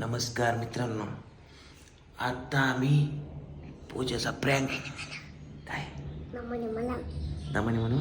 नमस्कार मित्रांनो. आता आम्ही पूजेचा प्रँक काय? म्हणे. मला दमने म्हणू.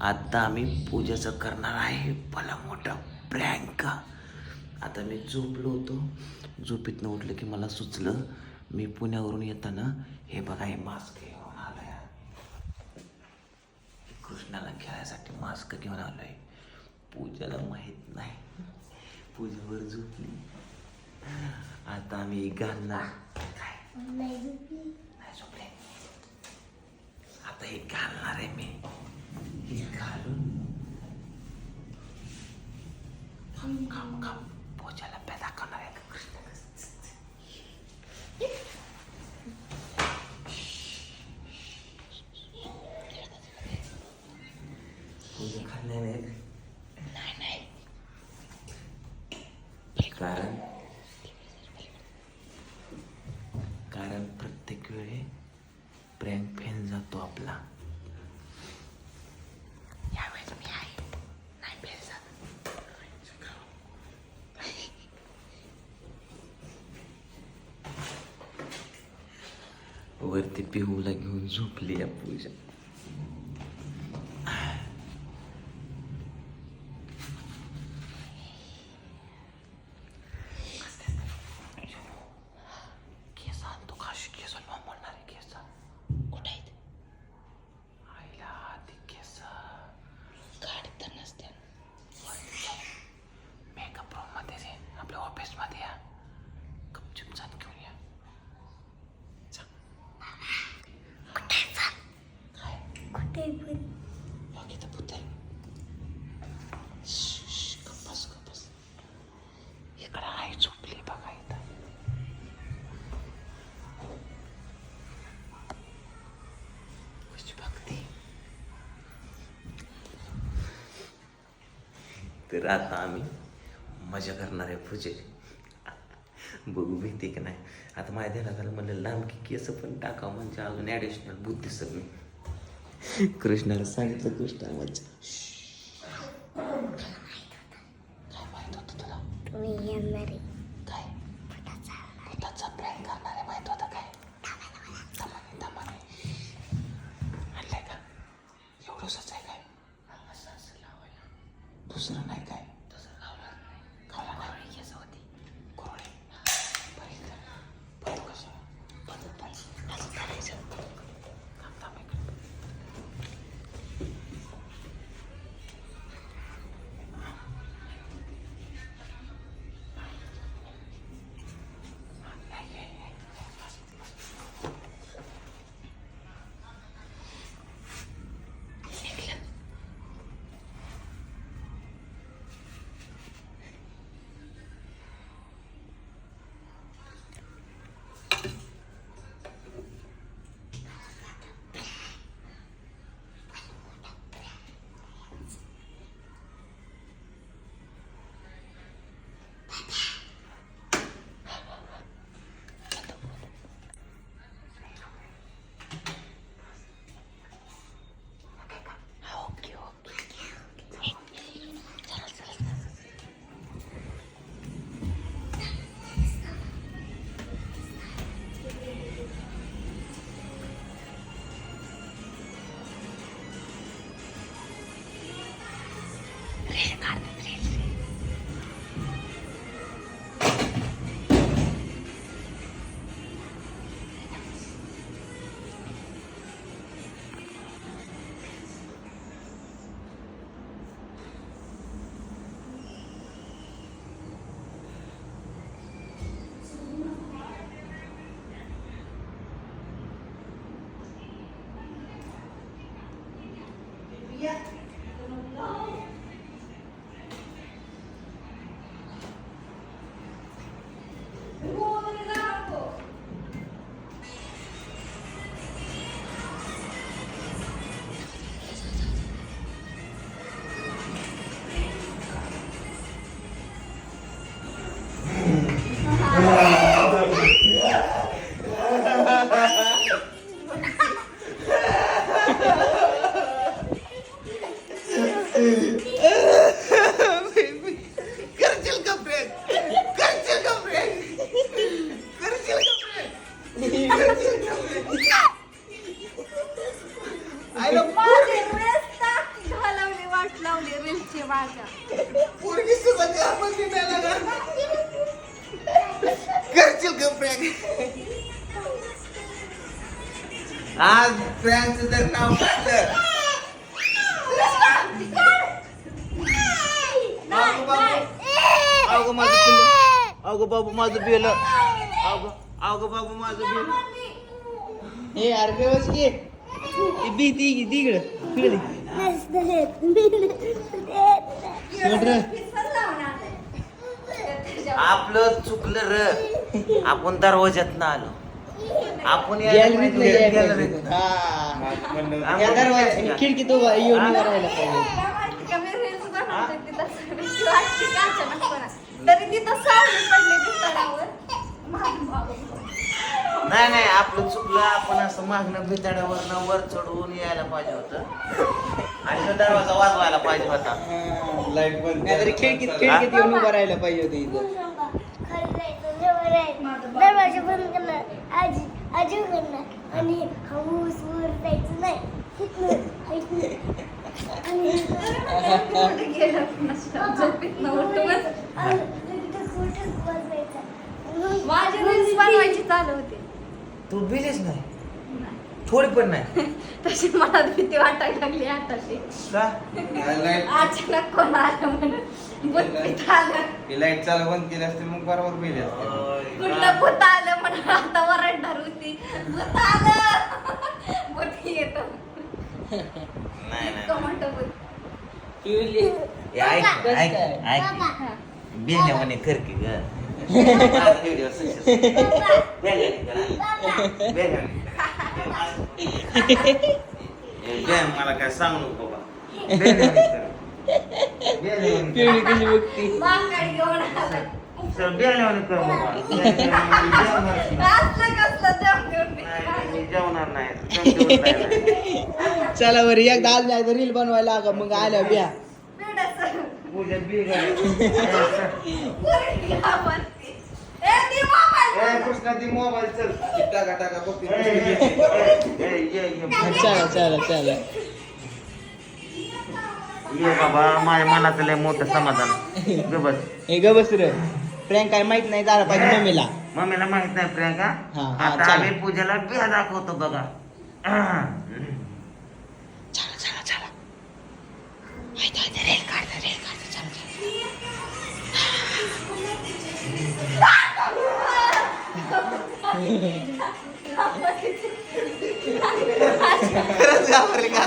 आता आम्ही पूजेचं करणार आहे भला मोठा प्रँक आता मी झोपलो होतो. झोपेतनं उठलं की मला सुचलं मी पुण्यावरून येताना हे बघा हे मास्क घेऊन आलोय. कृष्णाला खेळायसाठी मास्क घेऊन आलोय. पूजाला माहीत नाही. पूजेवर झोपली. आता आम्ही घालणार काय नाही झोपले आता हे घालणार आहे मी हे घालून खाम खाम खाम पोचायला पॅ दाखवणार आहे का कृष्ण पूजा खाल्ल्या नाही नाही कारण कारण प्रत्येक वेळी प्रँक फेल जातो आपला. यावेळेस मी आहे. नाही फेल जात. वरती पिहूला घेऊन झोपली या पूजा. तर आता आम्ही. मजा करणार आहे पूजे. बघू भीती की नाही. आता माझ्या ध्यानात आलं म्हणलं लांब की केस पण टाकावं म्हणजे अजून ॲडिशनल बुद्धी सगळी. कृष्णाला सांगितलं कृष्णा मजा काय? माहीत करशील का ब्रेक करशील का ब्रेक करशील का ब्रेक करशील का ब्रेक आयला माझे ड्रेस टाक घालवले वाट लावले रेलचे माझ्या पोरगी सुद्धा घाबरली नाही लागणार करशील का ब्रेक आज तर अगं बाबू माझं बिल. अगं अगं बाबू माझं बिल. हे अरे व्यवस्थित घे. ती बी ती ती इकडं. इकडे आपलं चुकलं र. आपण दरवाज्यात ना आलो. आपण गॅलरीत नाही. या दरवाजा खिडकीत उभा येऊन पाहिजे. तरी तिथं सावली पडली. नाही नाही आपलं चुकलं. आपण असं मागणं भिताडावर वर चढवून यायला पाहिजे होतं. आणि तो दरवाजा वाजवायला पाहिजे होता. लाइट बंद नाहीतरी खिडकीत खिडकीत येऊन उभा राहायला पाहिजे होती इथं. दरवाजा बंद करणार आजी आजी करणार आणि हाऊस वर जायचं नाही. माझी रील्स बनवायची चालू होती. तू बिलीच नाही. थोडी पण नाही. तशी मला भीती वाटायला लागली का? अचानक कोण आलं म्हणून. भूत आलं. लाइट चालू बंद केली असते मग बरोबर गेले असते. कुठलं भूत आलं म्हणून आता वरडणार होती. भूत आलं भूत येत नाही नाही कमंट भूत हे ऐक ऐक? ऐक. बेल्या म्हणे कर की ग. मला काय सांगू नको बाबा. पिवळी. कशी बघती चला बरं एकदा आज नाही रील बनवायला लागा मग आल्या बिया. कृष्णा ती मोबाईल चल. टाका टाका. चला चला चला ये बाबा माझ्या मनाचं लय मोठं समाधान. ग बस हे ग बस रे. प्रँक काय माहीत नाही झाला पाहिजे मम्मीला. मम्मीला माहीत नाही प्रियांका. हा, हा, आता. आम्ही पूजेला बिया दाखवतो बघा. चला चला चला. माहिती आहे रील काढ रील काढ. चला चला. खरंच घाबरली का?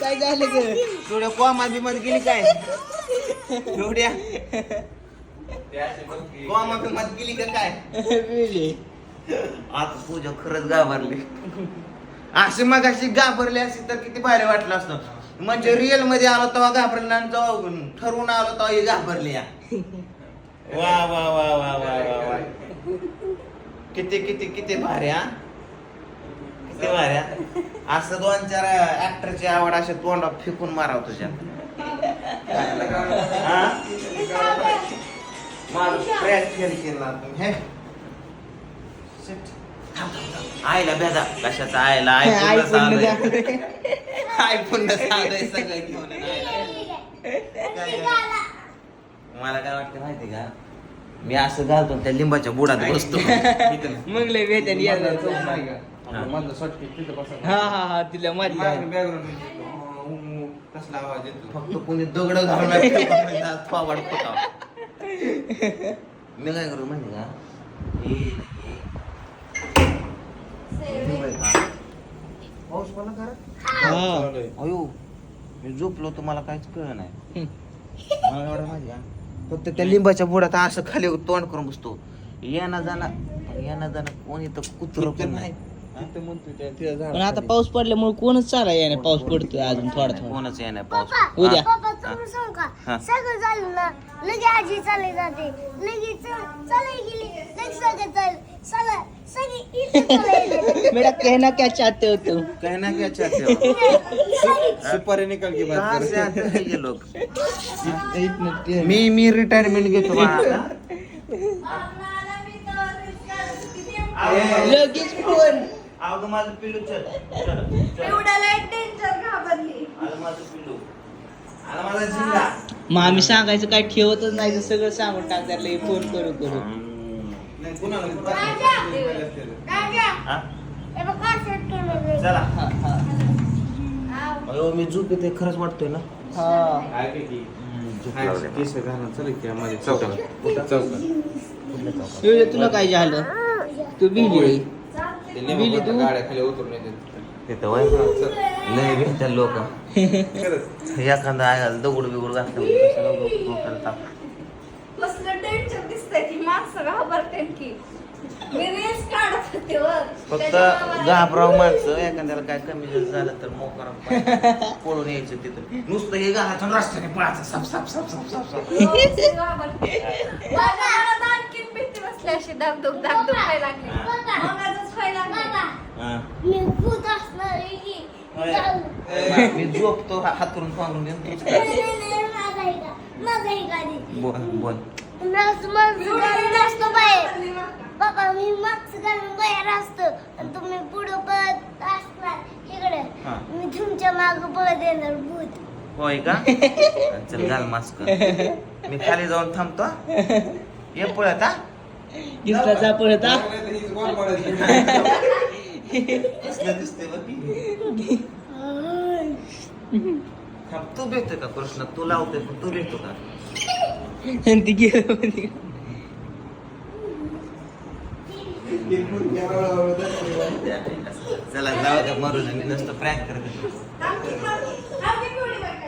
काय झालं थोड्या कोमात बिमात गेली काय एवढ्या कोमा बिमात गेली का काय आता पूजा खरंच घाबरली अशी मग अशी घाबरली असती तर किती भारी वाटलं असतं म्हणजे रिअलमध्ये आलो तेव्हा घाबरला ठरवून आलो तेव्हा ही घाबरली या. वा वा वा वा वा वा वा. किती किती किती भारी हा? किती भारी हा? असं दोन चार ऍक्टरची आवड असे तोंडा फेकून माराव तुझ्या. हा? केला तुम्ही हे. Shit. थांब, थांब, थांब. आईला भेदा. कशाचा आईला? आई आयफोन साधं सगळं घेऊन. आईला. मला काय वाटतं माहिती का? मी असं घालतो त्या लिंबाच्या बुडात बसतो. मग लय भेटेन या मधलं चौक नाही का? आपलं मधलं शॉर्टकट तिथं बसा हा हा हा तिला मारली मागं background कसला आवाज येतो. फक्त कोणी दगड घालून थोबाड फुटाव. मी काय करू माहिती का. पाऊस पडला का रे? हा. अयो मी झोपलो तुम्हाला काहीच कळलं नाही. मला एवढं माहिती का? फक्त त्या लिंबाच्या बुडात असं खाली तोंड करून बसतो. येणं जाणं येणं जाणं कोणी तर कुत्र पण नाही. तिथं म्हणतो त्या तिथं झाड पण आता पाऊस पडल्यामुळे कोणच चाला याने पाऊस पडतोय अजून थोडा थोडा. कोणच येणार पाऊस. उद्या. हा. सगळं झालं ना लगे आजी चालली जाते. लगेच चालली गेली. लगेच सगळं चालली बेटा कहना क्या चाहते हो तुम? कहना क्या चाहते हो? सुपारी निकाल की बात कर आते हैं ये लोग? मी मी रिटायरमेंट घेतो. लगेच फोन अगं माझं पिल्लू चल चल चल. एवढा लय डेंजर घाबरली. आलं माझं पिल्लू आला माझा झिंगा मग आम्ही सांगायचं काय ठेवतच नाही तर सगळं सांगून टाकतात फोन करू करू. चला. हा, हा. अयो मी झोप येते खरंच वाटतोय ना? हा. तुला काय झालं तू बिली. नेमकं तू? गाड्या खाली उतरून येते. तिथं वय लय भेटतात लोक. एखादा दगड बिगड घातलं माणसं घाबरते की मी रेस काढत होते वर फक्त मला- घाबराव माणसं एखाद्याला काय कमी जास्त झालं तर मोकार पळून यायचं तिथं नुसतं हे आणि रस्त्याने पळायचं साप साप साप साप साप साप घाबरते. आणखीन भीती बसली अशी दागदुग दागदुग व्हायला लागली मगाचच व्हायला लागली हा. मी भूत असणार आहे की होय. जाऊ. मी झोपतो हा- हातरून पांघरून घेऊन तूच नाही, काय. नाही, नाही, माझा आहे का? माझा आहे का आधी? बोल बोल असतो बाहेर? बाबा मी मागचं घालून बाहेर असतो आणि तुम्ही पुढं पळत असणार इकडे हा. मी तुमच्या माग पळत येणार भूत होय का चल घाल मास्क मी खाली जाऊन थांबतो हा. ये पळत हा दिसला जा पळत हा? हीच गोल पडायची. कसलं दिसतंय बघ की. थांब, तू भेटतो का कृष्ण तू लावतोय पण तू भेटतो का आणि ती गेलं मध्ये. चला जाऊ द्या मरू दे मी नसतं